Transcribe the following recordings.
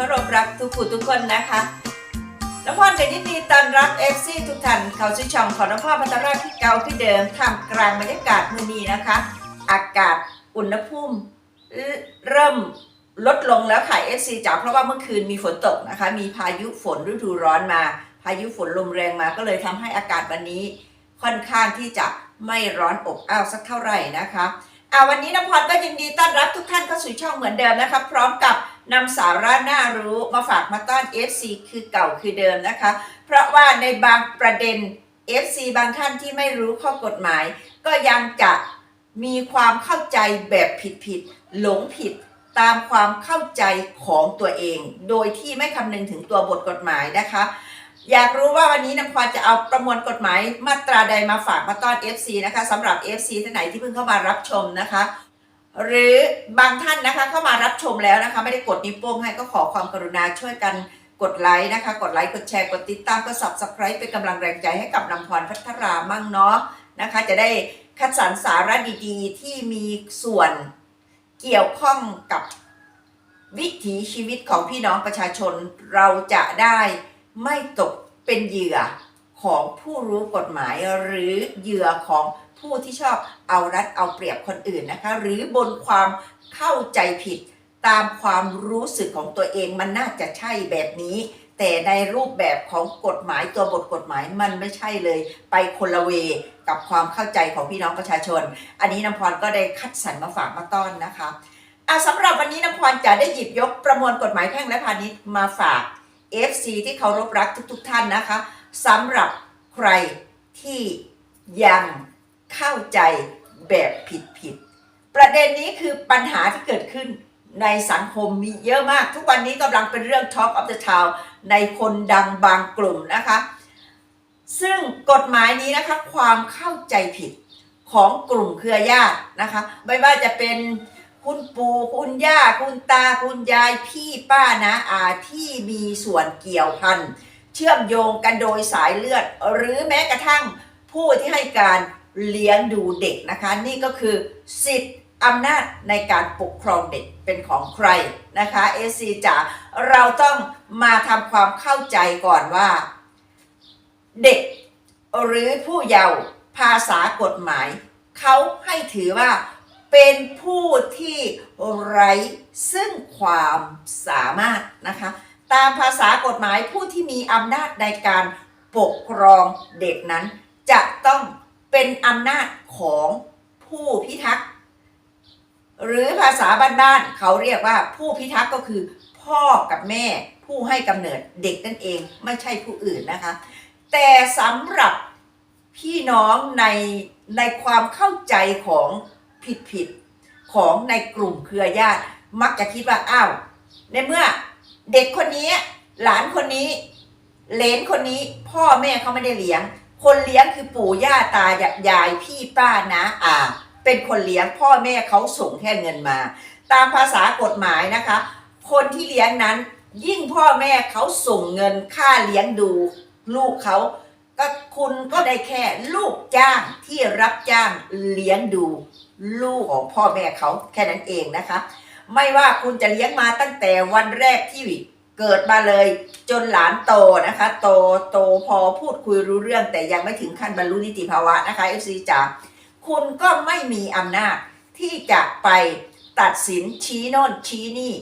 เคารพรักทุกผู้ทุกคนนะคะน้ำพรจะยินดีต้อนรับเอฟซีทุกท่านเข้าสู่ช่องของน้ำพรพัตราที่เก่าที่เดิมท่ามกลางบรรยากาศมือนี้นะคะ อากาศอุณหภูมิเริ่มลดลงแล้วค่ะ FC จ๋าเพราะว่าเมื่อคืนมีฝนตกนะคะ มีพายุฝนฤดูร้อนมา พายุฝนลมแรงมาก็เลยทำให้อากาศวันนี้ ค่อนข้างที่จะไม่ร้อนอบอ้าวสักเท่าไหร่นะคะอ่าวันนี้น้ำพรก็ยินดีต้อนรับทุกท่านเข้าสู่ช่องเหมือนเดิมนะคะ พร้อมกับนำสาระน่ารู้มาฝากมาต้อน FC คือเก่าคือเดิมนะคะ เพราะว่าในบางประเด็น FC บางท่านที่ไม่รู้ข้อกฎหมาย ก็ยังจะมีความเข้าใจแบบผิดๆหลงผิดตามความเข้าใจของตัวเอง โดยที่ไม่คำนึงถึงตัวบทกฎหมายนะคะ อยากรู้ว่าวันนี้น้ำพรจะเอาประมวลกฎหมายมาตราใดมาฝากมาต้อน FC นะคะสำหรับ FC ท่านไหนที่เพิ่งเข้ามารับชมนะคะ หรือบางท่านนะคะเข้ามารับชมแล้วนะคะ ไม่ได้กดนิ้วโป้งให้ก็ขอความกรุณาช่วยกันกดไลค์นะคะ กดไลค์กดแชร์กดติดตามกด subscribe เป็นกำลังแรงใจให้กับนำพรพัทรามั่งเนาะนะคะ จะได้คัดสรรสาระดีๆ ที่มีส่วนเกี่ยวข้องกับวิถีชีวิตของพี่น้องประชาชนเราจะได้ไม่ตกเป็นเหยื่อของผู้รู้กฎหมายหรือเหยื่อของ ผู้ที่ชอบเอารัดเอาเปรียบคนอื่นนะคะ หรือบนความเข้าใจผิดตามความรู้สึกของตัวเองมันน่าจะใช่แบบนี้ แต่ในรูปแบบของกฎหมายตัวบทกฎหมายมันไม่ใช่เลย ไปคนละเวกับความเข้าใจของพี่น้องประชาชน อันนี้น้ำพรก็ได้คัดสรรมาฝากมาต้อนนะคะอะสำหรับวันนี้น้ำพรจะได้หยิบยกประมวลกฎหมายแพ่งและพาณิชย์มาฝาก FC ที่เคารพรักทุกๆทท่านนะคะสำหรับใครที่ยัง เข้าใจแบบผิดๆประเด็นนี้คือปัญหาที่เกิดขึ้นในสังคมมีเยอะมาก ทุกวันนี้กำลังเป็นเรื่อง Talk of the Town ในคนดังบางกลุ่มนะคะ ซึ่งกฎหมายนี้นะคะความเข้าใจผิดของกลุ่มเครือญาตินะคะ ไม่ว่าจะเป็นคุณปู่คุณย่า คุณตา คุณยายพี่ป้านะอาที่มีส่วนเกี่ยวพันเชื่อมโยงกันโดยสายเลือด หรือแม้กระทั่งผู้ที่ให้การ เลี้ยงดูเด็กนะคะ นี่ก็คือสิทธิ์อำนาจในการปกครองเด็กเป็นของใครนะคะเอซีจ๋าเราต้องมาทำความเข้าใจก่อนว่า เด็กหรือผู้เยาว์ภาษากฎหมาย เขาให้ถือว่าเป็นผู้ที่ไร้ซึ่งความสามารถนะคะ ตามภาษากฎหมายผู้ที่มีอำนาจในการปกครองเด็กนั้น จะต้อง เป็นอำนาจของผู้พิทักษ์ หรือภาษาบ้านๆเขาเรียกว่าผู้พิทักษ์ก็คือ พ่อกับแม่ผู้ให้กำเนิดเด็กนั่นเองไม่ใช่ผู้อื่นนะคะ แต่สำหรับพี่น้องในในความเข้าใจของผิดผิดๆของในกลุ่มเครือญาติมักจะคิดว่าอ้าวในเมื่อเด็กคนนี้ หลานคนนี้ เลนคนนี้ พ่อแม่เขาไม่ได้เลี้ยง คนเลี้ยงคือปู่ย่าตายายพี่ป้านะอ่า เป็นคนเลี้ยงพ่อแม่เขาส่งแค่เงินมา ตามภาษากฎหมายนะคะ คนที่เลี้ยงนั้น ยิ่งพ่อแม่เขาส่งเงินค่าเลี้ยงดูลูกเขาก็คุณก็ได้แค่ลูกจ้างที่รับจ้างเลี้ยงดูลูกของพ่อแม่เขาแค่นั้นเองนะคะ ไม่ว่าคุณจะเลี้ยงมาตั้งแต่วันแรกที่ เกิดมาเลยจนหลานโตนะคะ โตโตพอพูดคุยรู้เรื่อง แต่ยังไม่ถึงขั้นบรรลุนิติภาวะนะคะ FC จ๋าคุณก็ไม่มีอำนาจที่จะไปตัดสินชี้โน่นชี้นี่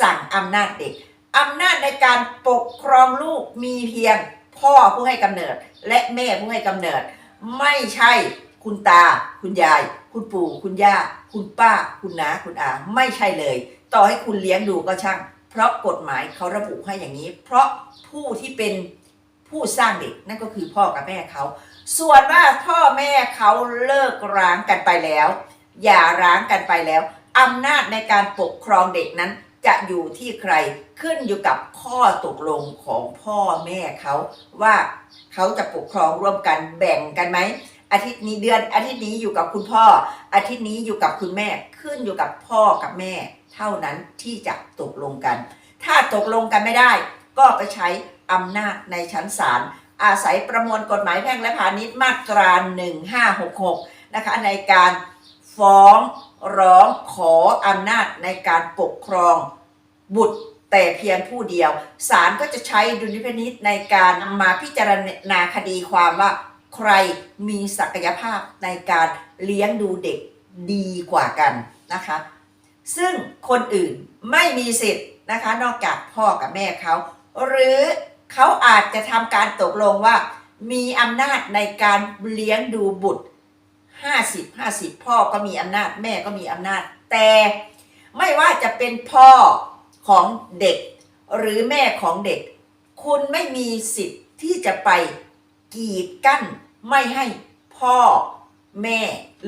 สั่งอำนาจเด็กอำนาจในการปกครองลูกมีเพียงพ่อผู้ให้กำเนิด และแม่ผู้ให้กำเนิด ไม่ใช่คุณตา คุณยาย คุณปู่ คุณย่า คุณป้า คุณน้าคุณอา ไม่ใช่เลย ต่อให้คุณเลี้ยงดูก็ช่าง เพราะกฎหมายเขาระบุให้อย่างนี้ เพราะผู้ที่เป็นผู้สร้างเด็กนั่นก็คือพ่อกับแม่เขา ส่วนว่าพ่อแม่เขาเลิกร้างกันไปแล้วอย่าร้างกันไปแล้วอำนาจในการปกครองเด็กนั้นจะอยู่ที่ใครขึ้นอยู่กับข้อตกลงของพ่อแม่เขาว่าเขาจะปกครองร่วมกันแบ่งกันไหมอาทิตย์นี้เดือนอาทิตย์นี้อยู่กับคุณพ่อ อาทิตย์นี้อยู่กับคุณแม่ขึ้นอยู่กับพ่อกับแม่ เท่านั้นที่จะตกลงกัน ถ้าตกลงกันไม่ได้ ก็ไปใช้อำนาจในชั้นศาลอาศัยประมวลกฎหมายแพ่งและพาณิชย์มาตรา 1566 นะคะในการฟ้องร้องขออำนาจในการปกครองบุตรแต่เพียงผู้เดียว ศาลก็จะใช้ดุลยพินิษในการมาพิจารณาคดีความว่าใครมีศักยภาพในการเลี้ยงดูเด็กดีกว่ากันนะคะ ซึ่งคนอื่นไม่มีสิทธิ์นะคะ นอกจากพ่อกับแม่เขา หรือเขาอาจจะทำการตกลงว่า มีอำนาจในการเลี้ยงดูบุตร 50 50 พ่อก็มีอำนาจแม่ก็มีอำนาจ แต่ไม่ว่าจะเป็นพ่อของเด็ก หรือแม่ของเด็ก คุณไม่มีสิทธิ์ที่จะไปกีดกั้น ไม่ให้พ่อแม่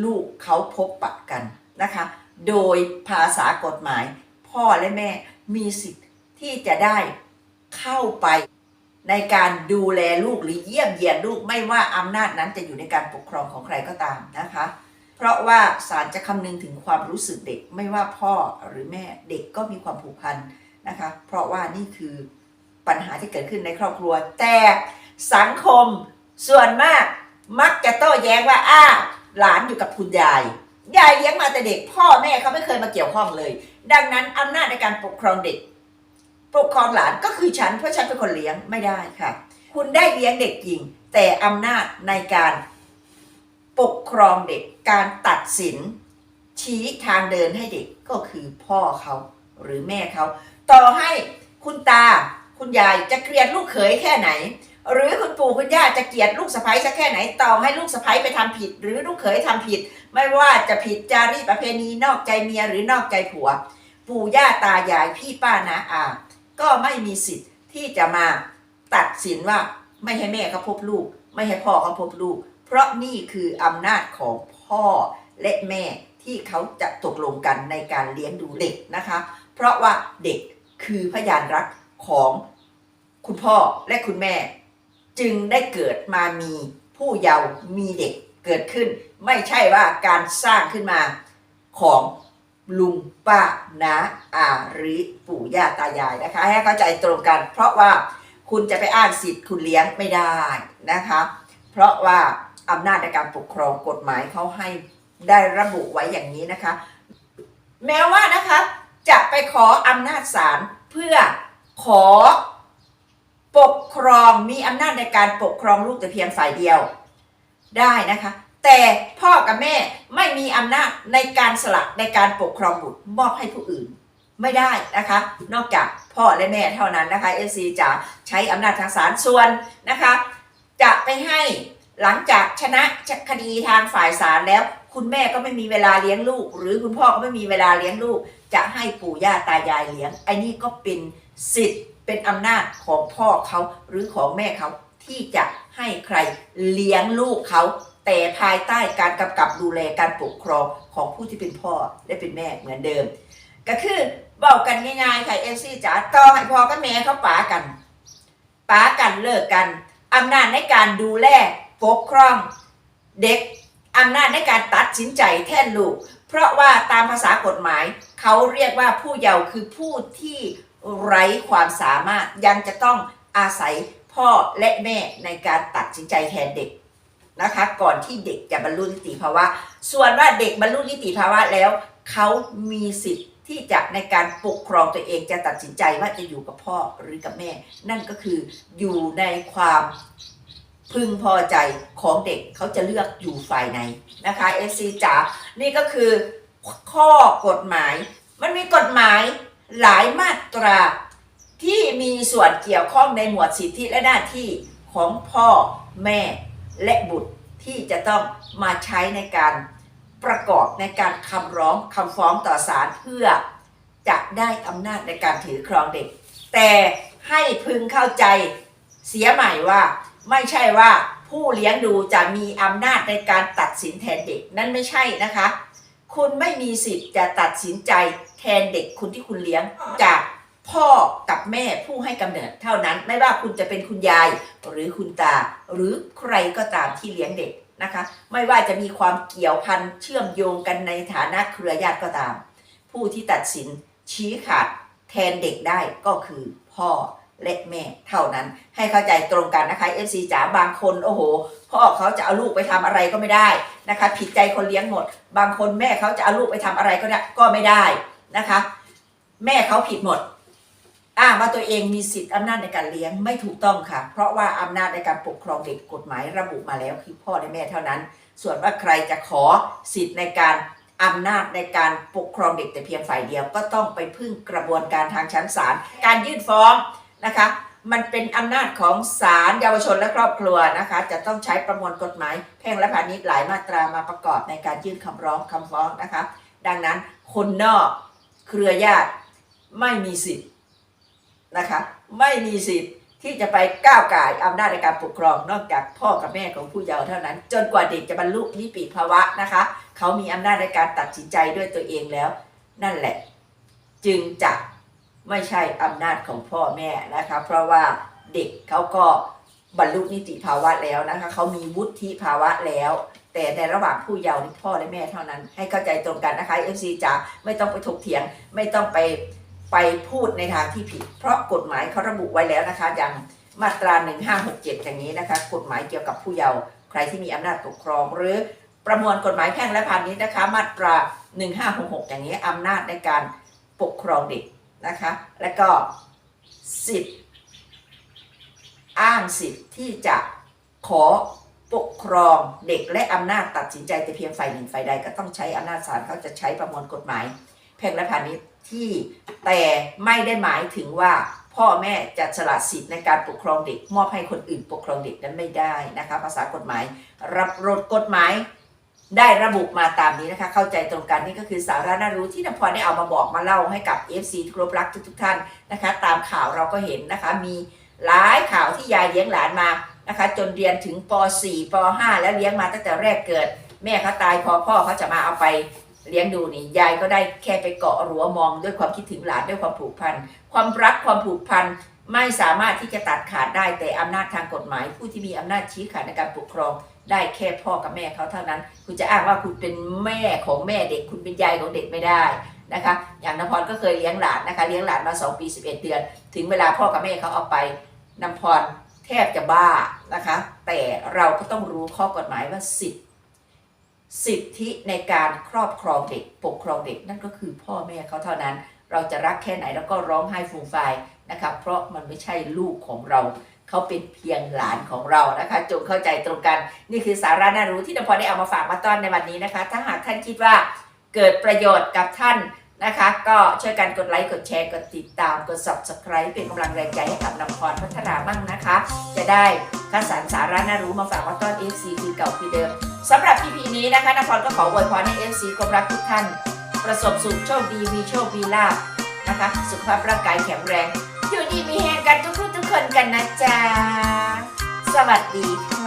ลูกเขาพบปะกันนะคะ โดยภาษากฎหมาย พ่อและแม่มีสิทธิ์ที่จะได้เข้าไปในการดูแลลูกหรือเยี่ยมเยียนลูกไม่ว่าอำนาจนั้นจะอยู่ในการปกครองของใครก็ตามนะคะ เพราะว่าศาลจะคำนึงถึงความรู้สึกเด็กไม่ว่าพ่อหรือแม่เด็กก็มีความผูกพันนะคะ เพราะว่านี่คือปัญหาที่เกิดขึ้นในครอบครัว แต่สังคมส่วนมากมักจะโต้แย้งว่าอ้าหลานอยู่กับคุณยาย ยายเลี้ยงมาแต่เด็ก พ่อแม่เขาไม่เคยมาเกี่ยวข้องเลย ดังนั้นอำนาจในการปกครองเด็ก ปกครองหลานก็คือฉันเพราะฉันเป็นคนเลี้ยงไม่ได้ค่ะ คุณได้เลี้ยงเด็กจริง แต่อำนาจในการปกครองเด็กการตัดสิน ชี้ทางเดินให้เด็กก็คือพ่อเขาหรือแม่เขา ต่อให้คุณตาคุณยายจะเกลียดลูกเขยแค่ไหน หรือคุณปู่คุณย่าจะเกลียดลูกสะใภ้สักแค่ไหนต่อให้ลูกสะใภ้ไปทำผิด หรือลูกเขยทำผิด ไม่ว่าจะผิดจารีตประเพณีนอกใจเมียหรือนอกใจผัว ปู่ย่าตายายพี่ป้านาอา ก็ไม่มีสิทธิ์ที่จะมาตัดสินว่าไม่ให้แม่เขาพบลูก ไม่ให้พ่อเขาพบลูก เพราะนี่คืออำนาจของพ่อและแม่ที่เขาจะตกลงกันในการเลี้ยงดูเด็กนะคะ เพราะว่าเด็กคือพยานรักของคุณพ่อและคุณแม่ จึงได้เกิดมามีผู้เยาว์มีเด็กเกิดขึ้น ไม่ใช่ว่าการสร้างขึ้นมาของลุงป้านาอาหรือปู่ย่าตายายนะคะ ให้เข้าใจตรงกัน เพราะว่าคุณจะไปอ้างสิทธิ์คุณเลี้ยงไม่ได้นะคะ เพราะว่าอำนาจในการปกครองกฎหมายเขาให้ได้ระบุไว้อย่างนี้นะคะ แม้ว่านะคะจะไปขออำนาจศาลเพื่อขอ ปกครองมีอำนาจในการปกครองลูกแต่เพียงฝ่ายเดียวได้นะคะ แต่พ่อกับแม่ไม่มีอำนาจในการสละในการปกครองบุตรมอบให้ผู้อื่นไม่ได้นะคะ นอกจากพ่อและแม่เท่านั้นนะคะเอซีจะใช้อำนาจทางศาลส่วนนะคะ จะไปให้หลังจากชนะคดีทางฝ่ายศาลแล้ว คุณแม่ก็ไม่มีเวลาเลี้ยงลูก หรือคุณพ่อก็ไม่มีเวลาเลี้ยงลูก จะให้ปู่ย่าตายายเลี้ยงไอ้นี่ก็เป็นสิทธิ์ เป็นอำนาจของพ่อเขาหรือของแม่เขาที่จะให้ใครเลี้ยงลูกเขาแต่ภายใต้การกำกับดูแลการปกครองของผู้ที่เป็นพ่อและเป็นแม่เหมือนเดิม ก็คือบอกกันง่ายๆค่ะเอฟซีจ๋าต่อให้พ่อกับแม่เขาป๋ากันป๋ากันเลิกกันอำนาจในการดูแลปกครองเด็กอำนาจในการตัดสินใจแทนลูก เพราะว่าตามภาษากฎหมาย เขาเรียกว่าผู้เยาว์คือผู้ที่ ไร้ความสามารถยังจะต้องอาศัยพ่อและแม่ในการตัดสินใจแทนเด็กนะคะ ก่อนที่เด็กจะบรรลุนิติภาวะ ส่วนว่าเด็กบรรลุนิติภาวะแล้ว เขามีสิทธิ์ที่จะในการปกครองตัวเองจะตัดสินใจว่าจะอยู่กับพ่อหรือกับแม่ นั่นก็คืออยู่ในความพึงพอใจของเด็กเขาจะเลือกอยู่ฝ่ายไหนนะคะเอซีจ๋านี่ก็คือข้อกฎหมาย มันมีกฎหมาย หลายมาตราที่มีส่วนเกี่ยวข้องในหมวดสิทธิและหน้าที่ของพ่อแม่และบุตรที่จะต้องมาใช้ในการประกอบในการคำร้องคำฟ้องต่อศาลเพื่อจะได้อำนาจในการถือครองเด็ก แต่ให้พึงเข้าใจเสียใหม่ว่า ไม่ใช่ว่าผู้เลี้ยงดูจะมีอำนาจในการตัดสินแทนเด็กนั่นไม่ใช่นะคะ คุณไม่มีสิทธิ์จะตัดสินใจแทนเด็กคุณที่คุณเลี้ยงจากพ่อกับแม่ผู้ให้กำเนิด เท่านั้นไม่ว่าคุณจะเป็นคุณยาย หรือคุณตา หรือใครก็ตามที่เลี้ยงเด็กนะคะ ไม่ว่าจะมีความเกี่ยวพันเชื่อมโยงกันในฐานะเครือญาติก็ตาม ผู้ที่ตัดสินชี้ขาดแทนเด็กได้ก็คือพ่อ และแม่เท่านั้นให้เข้าใจตรงกันนะคะ FC จ๋าบางคนโอ้โหพ่อเขาจะเอาลูกไปทำอะไรก็ไม่ได้นะคะ ผิดใจคนเลี้ยงหมด บางคนแม่เขาจะเอาลูกไปทำอะไรก็ได้ก็ไม่ได้นะคะ แม่เขาผิดหมดอ้างว่าตัวเองมีสิทธิ์อำนาจในการเลี้ยงไม่ถูกต้องค่ะ เพราะว่าอำนาจในการปกครองเด็กกฎหมายระบุมาแล้วคือพ่อและแม่เท่านั้น ส่วนว่าใครจะขอสิทธิ์ในการอำนาจในการปกครองเด็กแต่เพียงฝ่ายเดียวก็ต้องไปพึ่งกระบวนการทางชั้นศาลการยื่นฟ้อง นะคะ มันเป็นอำนาจของศาลเยาวชนและครอบครัวนะคะ จะต้องใช้ประมวลกฎหมาย แพ่งและพาณิชย์หลายมาตรามาประกอบในการยื่นคำร้องคำฟ้องนะคะ ดังนั้นคนนอกเครือญาติไม่มีสิทธิ์นะคะไม่มีสิทธิ์ที่จะไปก้าวไก่อำนาจในการปกครองนอกจากพ่อกับแม่ของผู้เยาว์เท่านั้น จนกว่าเด็กจะบรรลุนิติภาวะนะคะ เขามีอำนาจในการตัดสินใจด้วยตัวเองแล้ว นั่นแหละ จึงจะ ไม่ใช่อำนาจของพ่อแม่นะคะ เพราะว่าเด็กเขาก็บรรลุนิติภาวะแล้วนะคะเขามีวุฒิภาวะแล้ว แต่ในระหว่างผู้เยาว์นี่พ่อและแม่เท่านั้น ให้เข้าใจตรงกันนะคะ FC จ๋าไม่ต้องไปถกเถียง ไม่ต้องไปไปพูดในทางที่ผิด เพราะกฎหมายเขาระบุไว้แล้วนะคะอย่างมาตรา 1567 อย่างนี้นะคะ กฎหมายเกี่ยวกับผู้เยาว์ใครที่มีอำนาจปกครอง หรือประมวลกฎหมายแพ่งและพาณิชย์นะคะ มาตรา 1566 อย่างนี้อำนาจในการปกครองเด็ก นะคะ และก็สิทธิ์อ้างสิทธิ์ที่จะขอปกครองเด็กและอำนาจตัดสินใจแต่เพียงฝ่ายหนึ่งฝ่ายใดก็ต้องใช้อำนาจศาลเขาจะใช้ประมวลกฎหมายแพ่งและพาณิชย์ที่แต่ไม่ได้หมายถึงว่าพ่อแม่จะสละสิทธิ์ในการปกครองเด็ก มอบให้คนอื่นปกครองเด็กนั้นไม่ได้นะคะ ภาษากฎหมาย รับรถกฎหมาย ได้ระบุมาตามนี้นะคะ เข้าใจตรงกันนี่ก็คือสาระน่ารู้ที่นพรได้เอามาบอกมาเล่าให้กับ FC ทุกรบรักทุกๆท่านนะคะ ตามข่าวเราก็เห็นนะคะ มีหลายข่าวที่ยายเลี้ยงหลานมานะคะ จนเรียนถึงป .4 ป .5 แล้วเลี้ยงมาตั้งแต่แรกเกิด แม่เขาตายพอพ่อเขาจะมาเอาไปเลี้ยงดูนี่ยายก็ได้แค่ไปเกาะรั้วมองด้วยความคิดถึงหลานด้วยความผูกพัน ความรักความผูกพัน ไม่สามารถที่จะตัดขาดได้แต่อำนาจทางกฎหมาย ผู้ที่มีอำนาจชี้ขาดในการปกครอง ได้แค่พ่อกับแม่เขาเท่านั้น คุณจะอ้างว่าคุณเป็นแม่ของแม่เด็ก คุณเป็นยายของเด็กไม่ได้นะคะ อย่างนพรก็เคยเลี้ยงหลานนะคะ เลี้ยงหลานมา 2 ปี 11 เดือน ถึงเวลาพ่อกับแม่เขาเอาไปนพรแทบจะบ้านะคะ แต่เราก็ต้องรู้ข้อกฎหมายว่าสิทธิสิทธิในการครอบครองเด็ก ปกครองเด็กนั่นก็คือพ่อแม่เขาเท่านั้น เราจะรักแค่ไหนแล้วก็ร้องไห้ฟูมฟาย นะครับเพราะมันไม่ใช่ลูกของเราเขาเป็นเพียงหลานของเรานะคะจงเข้าใจตรงกัน นี่คือสาระน่ารู้ที่นพรได้เอามาฝากมาต้อนในวันนี้นะคะ ถ้าหากท่านคิดว่าเกิดประโยชน์กับท่านนะคะ ก็ช่วยกันกดไลค์ กดแชร์ กดติดตาม กด subscribe เป็นกำลังแรงใจให้กับนพรพัฒนามั่งนะคะ จะได้คัดสรรสาระน่ารู้มาฝากมาต้อน FC คือเก่าคือเดิมสำหรับ EP นี้นะคะนพรก็ขออวยพรให้ FC คนรักทุกท่าน ประสบสุขโชคดีมีโชคมีลาภนะคะ สุขภาพร่างกายแข็งแรง อยู่ดีมีแฮงกันทุกๆทุกคนกันนะจ๊ะ สวัสดีค่ะ